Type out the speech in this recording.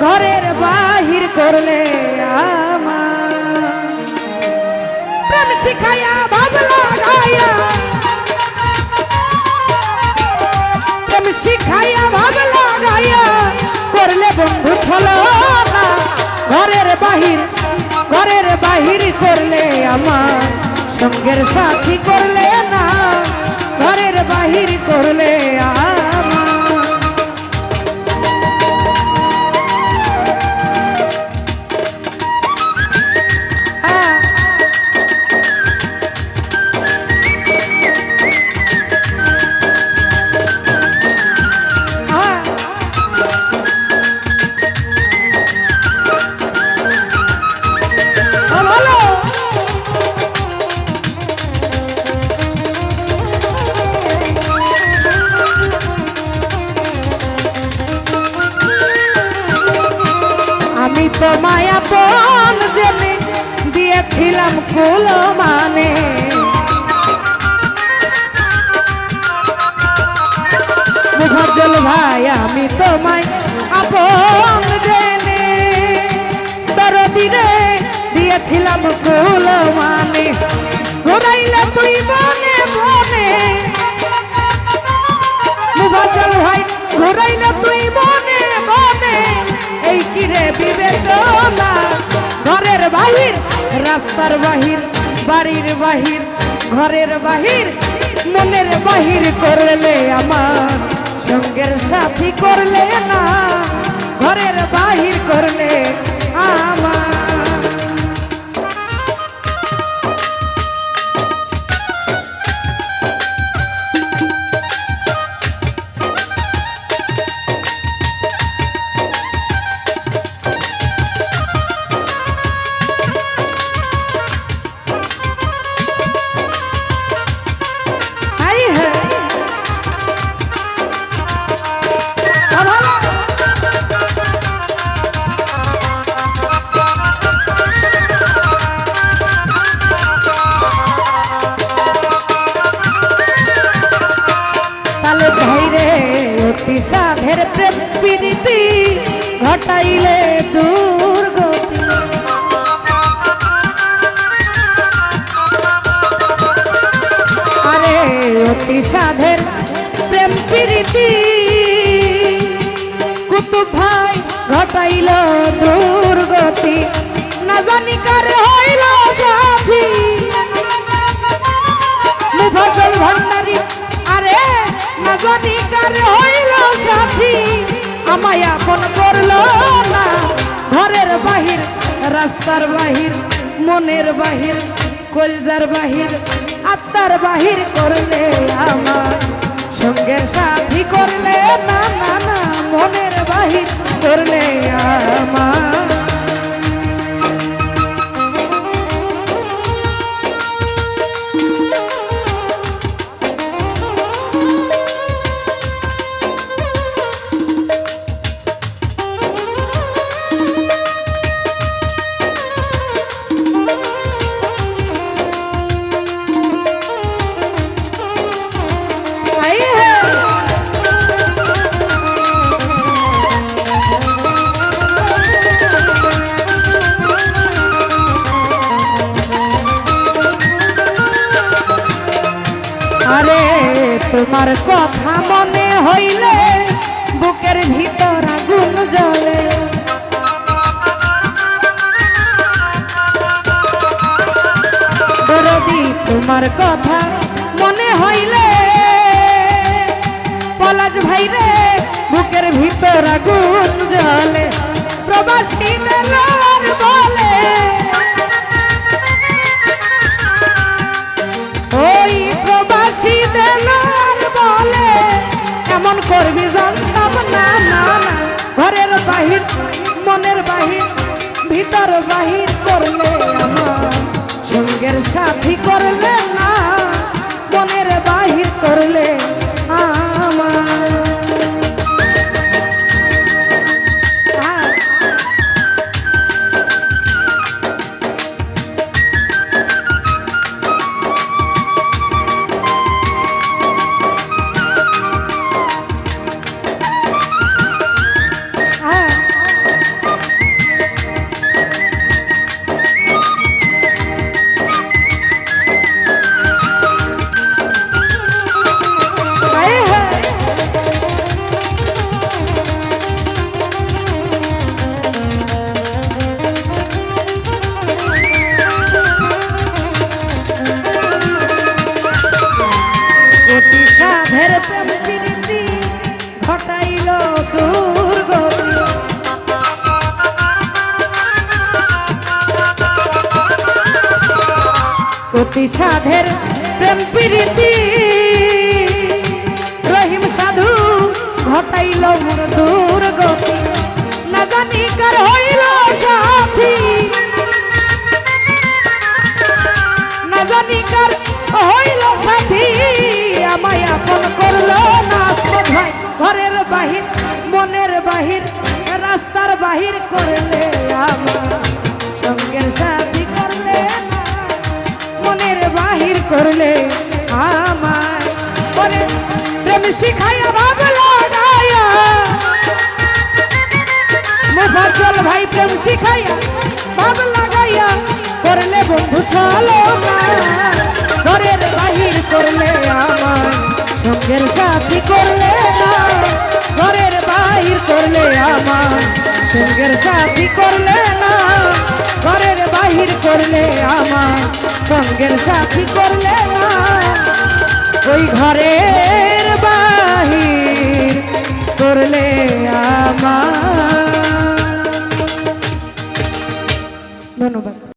ঘরের বাহির করলে শিখাইয়া ভাবলা গায়া করলে বন্ধু ছলো ঘরের বাহির ঘরের বাহির করলে আমার। সঙ্গের সাথী করলে না। ঘরের বাহির করলে কুল মানে। মুফাজ্জল ভাই আমি তোমায় আপন দিয়েছিলাম কুল মানে। ঘুরাইলে তুই মনে বাহির, বাড়ির বাহির, ঘরের বাহির, মনের বাহির করলে আমার, সঙ্গের সাথী করলে না, ঘরের বাহির করলে আমার। ঘটাইল দুর্গতি। হইল সাথী। আরে না হইল সাথী। আমায় আপন করল না, ঘরের বাহির, রাস্তার বাহির, মনের বাহির, কলজার বাহির, আত্মার বাহির করলে আমার সঙ্গের সাথী করলে আরে তোমার কথা মনে হইলে বুকের ভিতর আগুন জ্বলে। তোমার কথা মনে হইলে, পলাশ ভাই রে বুকের ভিতর আগুন জ্বলে। ভিতর বাহির করলে আমার সঙ্গের সাথী করলে না মনের বাহির করলে কোটি সাধের প্রেম প্রীতি। রহিম সাধু ঘটাইল মোর দুর্গতি। না জানি কার হইল সাথী। না জানি কার হইল সাথী। আমায় আপন করল না ভাই। ঘরের বাহির, মনের বাহির, রাস্তার বাহির করলে শিখাইয়া ভাব লাগাইয়া মোফাজ্জল ভাই প্রেম শিখাইয়া ভাব লাগাইয়া করলে বন্ধু চলো ঘরের বাহির করলে আমার, সঙ্গের সাথী করলে না। ঘরের বাহির করলে আমার, সঙ্গের সাথী করলে না। ঘরের বাহির করলে আমার, সঙ্গের সাথী করলে না। ওই বাহির করলে আমার। ধন্যবাদ।